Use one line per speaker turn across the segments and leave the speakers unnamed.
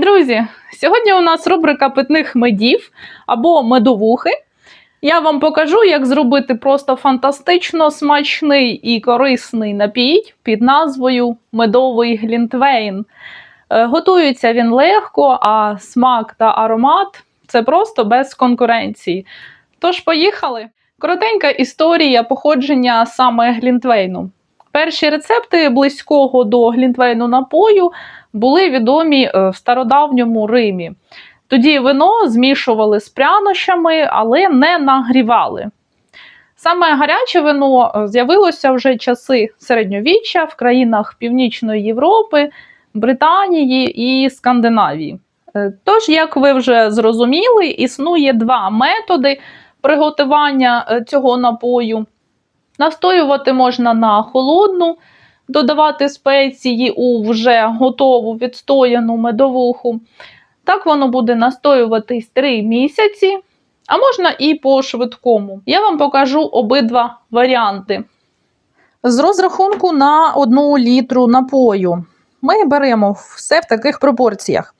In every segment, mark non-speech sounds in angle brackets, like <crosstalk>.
Друзі! Сьогодні у нас рубрика питних медів або медовухи. Я вам покажу, як зробити просто фантастично смачний і корисний напій під назвою медовий глінтвейн. Е, Готується він легко, а смак та аромат це просто без конкуренції. Тож, поїхали! Коротенька історія походження саме глінтвейну. Перші рецепти близького до глінтвейну напою були відомі е, в стародавньому Римі. Тоді вино змішували з прянощами, але не нагрівали. Саме гаряче вино е, з'явилося вже часи середньовіччя в країнах Північної Європи, Британії і Скандинавії. Е, Тож, як ви вже зрозуміли, існує два методи приготування цього напою. Настоювати можна на холодну, додавати спеції у вже готову відстояну медовуху. Так воно буде настоюватись 3 місяці, а можна і по швидкому. Я вам покажу обидва варіанти. З розрахунку на 1 літру напою ми беремо все в таких пропорціях.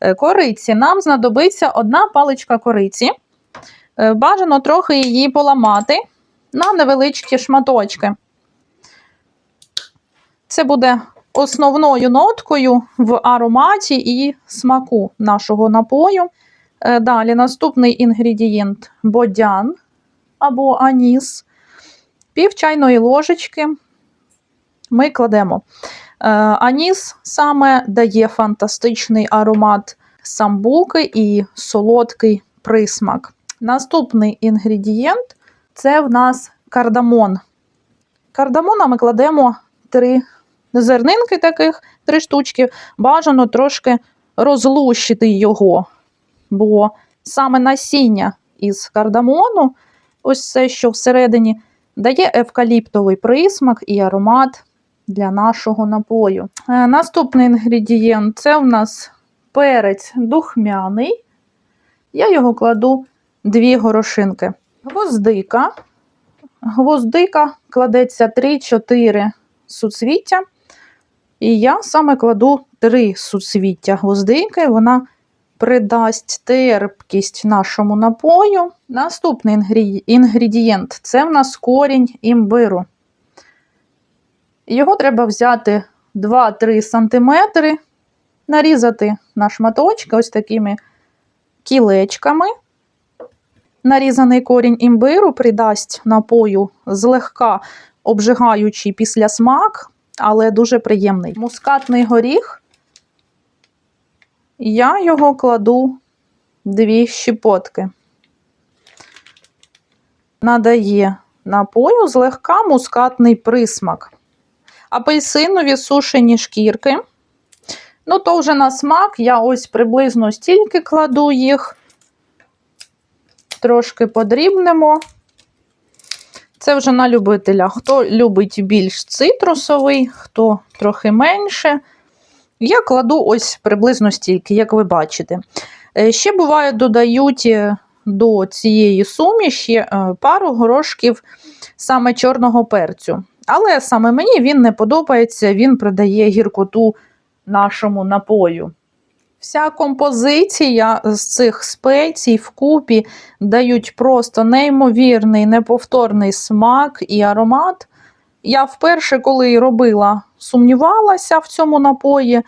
Е, Кориці нам знадобиться одна паличка кориці. Е, Бажано трохи її поламати на невеличкі шматочки. Це буде основною ноткою в ароматі і смаку нашого напою. Е, Далі наступний інгредієнт бодян або аніс. Пів чайної ложечки ми кладемо. Е, Аніс саме дає фантастичний аромат самбуки і солодкий присмак. Наступний інгредієнт це в нас кардамон. Кардамона ми кладемо три зернинки таких, три штучки. Бажано трошки розлущити його, бо саме насіння із кардамону, ось це, що всередині, дає евкаліптовий присмак і аромат для нашого напою. Е, Наступний інгредієнт це в нас перець духмяний. Я його кладу дві горошинки. Гвоздика. Гвоздика кладеться 3-4 суцвіття. І я саме кладу 3 суцвіття гвоздики. Вона придасть терпкість нашому напою. Наступний інгрі- інгредієнт це в нас корінь імбиру. Його треба взяти 2-3 см, нарізати на шматочки ось такими кілечками. Нарізаний корінь імбиру придасть напою злегка обжигаючий післясмак, але дуже приємний. Мускатний горіх. Я його кладу дві щепотки. Надає напою злегка мускатний присмак. Апельсинові сушені шкірки. Ну, то вже на смак я ось приблизно стільки кладу їх трошки подрібнемо. Це вже на любителя. Хто любить більш цитрусовий, хто трохи менше. Я кладу ось приблизно стільки, як ви бачите. Е, Ще буває, додають е, до цієї суміші е, пару горошків саме чорного перцю. Але саме мені він не подобається, він придає гіркоту нашому напою. Вся композиція з цих спецій вкупі дають просто неймовірний, неповторний смак і аромат. Я вперше, коли робила, сумнівалася в цьому напої.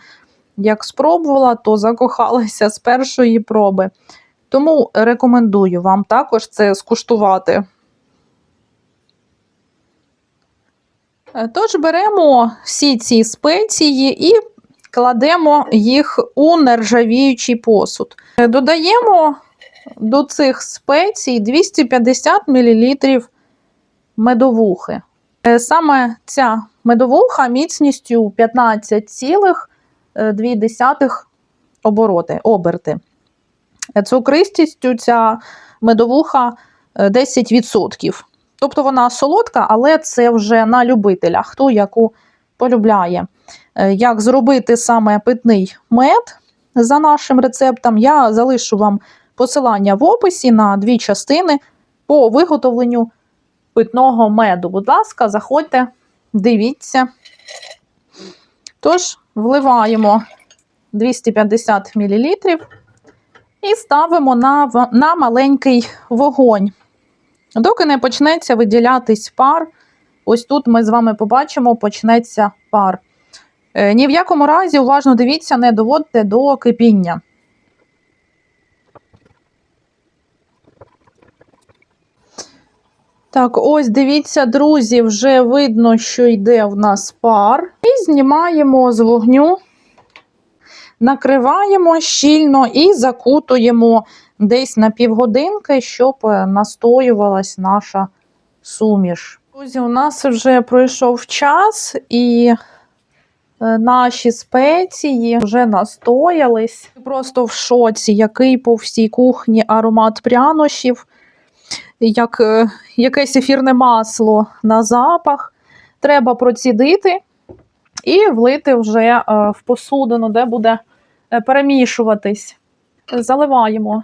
Як спробувала, то закохалася з першої проби. Тому рекомендую вам також це скуштувати. Е, Тож беремо всі ці спеції і кладемо їх у нержавіючий посуд. Е, Додаємо до цих спецій 250 мл медовухи. Е, Саме ця медовуха міцністю 15,2 обороти, оберти. Е, Цукристістю ця медовуха е, 10%. Тобто вона солодка, але це вже на любителя, хто яку полюбляє. Е, Як зробити саме питний мед за нашим рецептом, я залишу вам посилання в описі на дві частини по виготовленню питного меду. Будь ласка, заходьте, дивіться. Тож, вливаємо 250 мл і ставимо на, на маленький вогонь. Доки не почнеться виділятись пар, ось тут ми з вами побачимо, почнеться пар. Е, Ні в якому разі уважно дивіться, не доводьте до кипіння. Так, ось дивіться, друзі, вже видно, що йде в нас пар. І знімаємо з вогню, накриваємо щільно і закутуємо десь на півгодинки, щоб е, настоювалась наша суміш. Друзі, у нас вже пройшов час і наші спеції вже настоялись. Просто в шоці, який по всій кухні аромат прянощів, як е, якесь ефірне масло на запах. Треба процідити і влити вже е, в посудину, де буде е, перемішуватись. Заливаємо,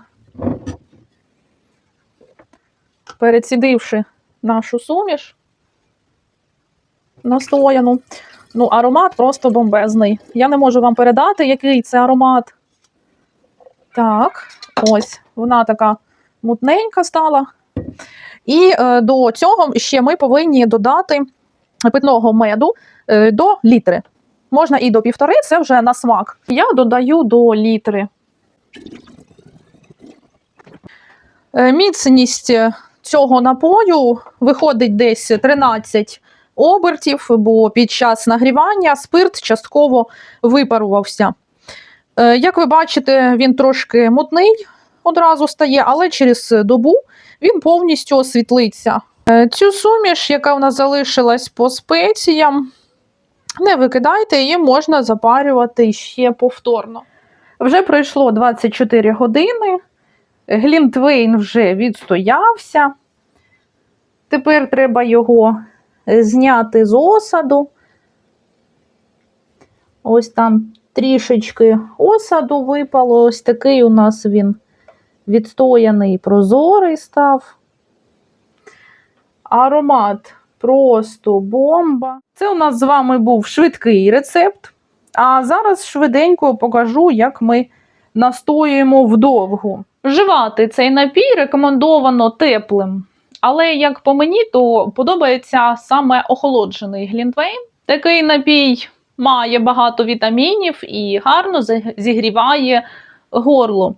перецідивши нашу суміш настояну. Ну, аромат просто бомбезний. Я не можу вам передати, який це аромат. Так, ось, вона така мутненька стала. І е, до цього ще ми повинні додати питного меду е, до літри. Можна і до півтори, це вже на смак. Я додаю до літри. Е, Міцність цього напою виходить десь 13 обертів, бо під час нагрівання спирт частково випарувався. Е, Як ви бачите, він трошки мутний одразу стає, але через добу він повністю освітлиться. Е, Цю суміш, яка в нас залишилась по спеціям, не викидайте, її можна запарювати ще повторно. Вже пройшло 24 години. Глінтвейн вже відстоявся. Тепер треба його зняти з осаду. Ось там трішечки осаду випало. Ось такий у нас він відстояний, прозорий став. Аромат просто бомба. Це у нас з вами був швидкий рецепт. А зараз швиденько покажу, як ми настоюємо вдовгу. Вживати цей напій рекомендовано теплим. Але як по мені, то подобається саме охолоджений глінтвейн. Такий напій має багато вітамінів і гарно зігріває горло.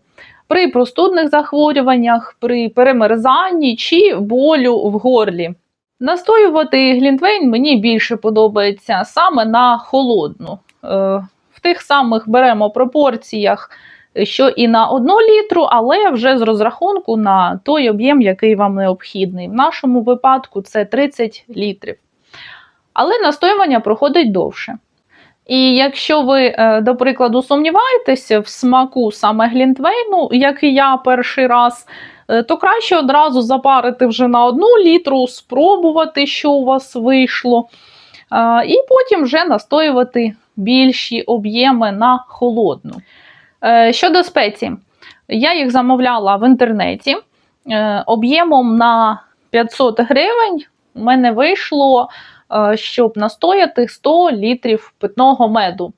При простудних захворюваннях, при перемерзанні чи болю в горлі. Настоювати глінтвейн мені більше подобається саме на холодну. Е, В тих самих беремо пропорціях, що і на 1 літру, але вже з розрахунку на той об'єм, який вам необхідний. В нашому випадку це 30 літрів. Але настоювання проходить довше. І якщо ви, е, до прикладу, сумніваєтеся в смаку саме глінтвейну, як і я перший раз, е, то краще одразу запарити вже на одну літру, спробувати, що у вас вийшло, е, і потім вже настоювати більші об'єми на холодну. Е, Щодо спецій, я їх замовляла в інтернеті е, об'ємом на 500 гривень. У мене вийшло, е, щоб настояти 100 літрів питного меду.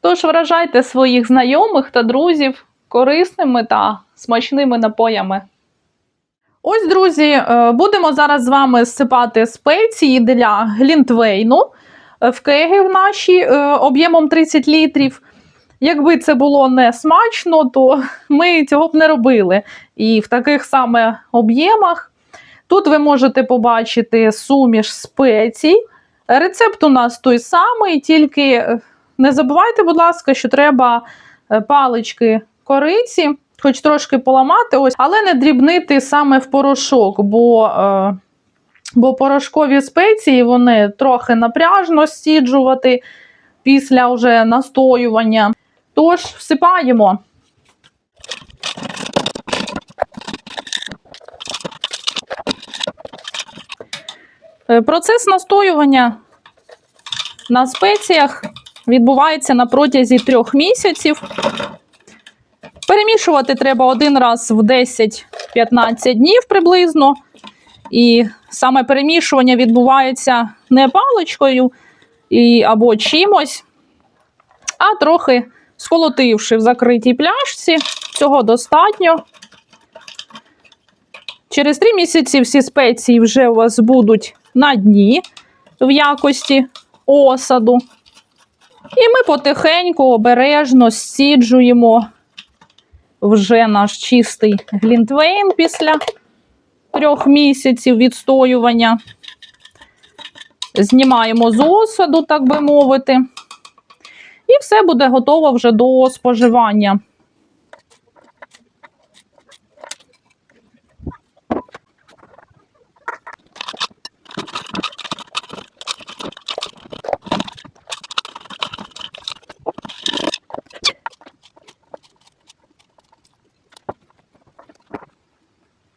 Тож вражайте своїх знайомих та друзів корисними та смачними напоями. Ось, друзі, будемо зараз з вами зсипати спеції для глінтвейну в кеги в наші об'ємом 30 літрів. Якби це було не смачно, то <laughs> ми цього б не робили. І в таких саме об'ємах тут ви можете побачити суміш спецій. Рецепт у нас той самий, тільки е, не забувайте, будь ласка, що треба е, палички кориці, хоч трошки поламати, ось, але не дрібнити саме в порошок, бо, е, бо порошкові спеції вони трохи напряжно стіджувати після вже настоювання. Тож всипаємо. Е, Процес настоювання на спеціях відбувається на протязі трьох місяців. Перемішувати треба один раз в 10-15 днів приблизно. І саме перемішування відбувається не паличкою і, або чимось, а трохи сколотивши в закритій пляшці. Цього достатньо. Через три місяці всі спеції вже у вас будуть на дні в якості осаду. І ми потихеньку обережно сіджуємо вже наш чистий глінтвейн після трьох місяців відстоювання. Знімаємо з осаду, так би мовити. І все буде готово вже до споживання.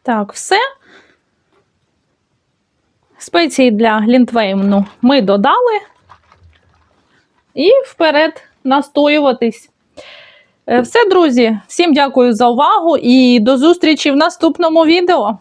Так, все. Спеції для глінтвейну ми додали. І вперед настоюватись. Е, Все, друзі, всім дякую за увагу і до зустрічі в наступному відео.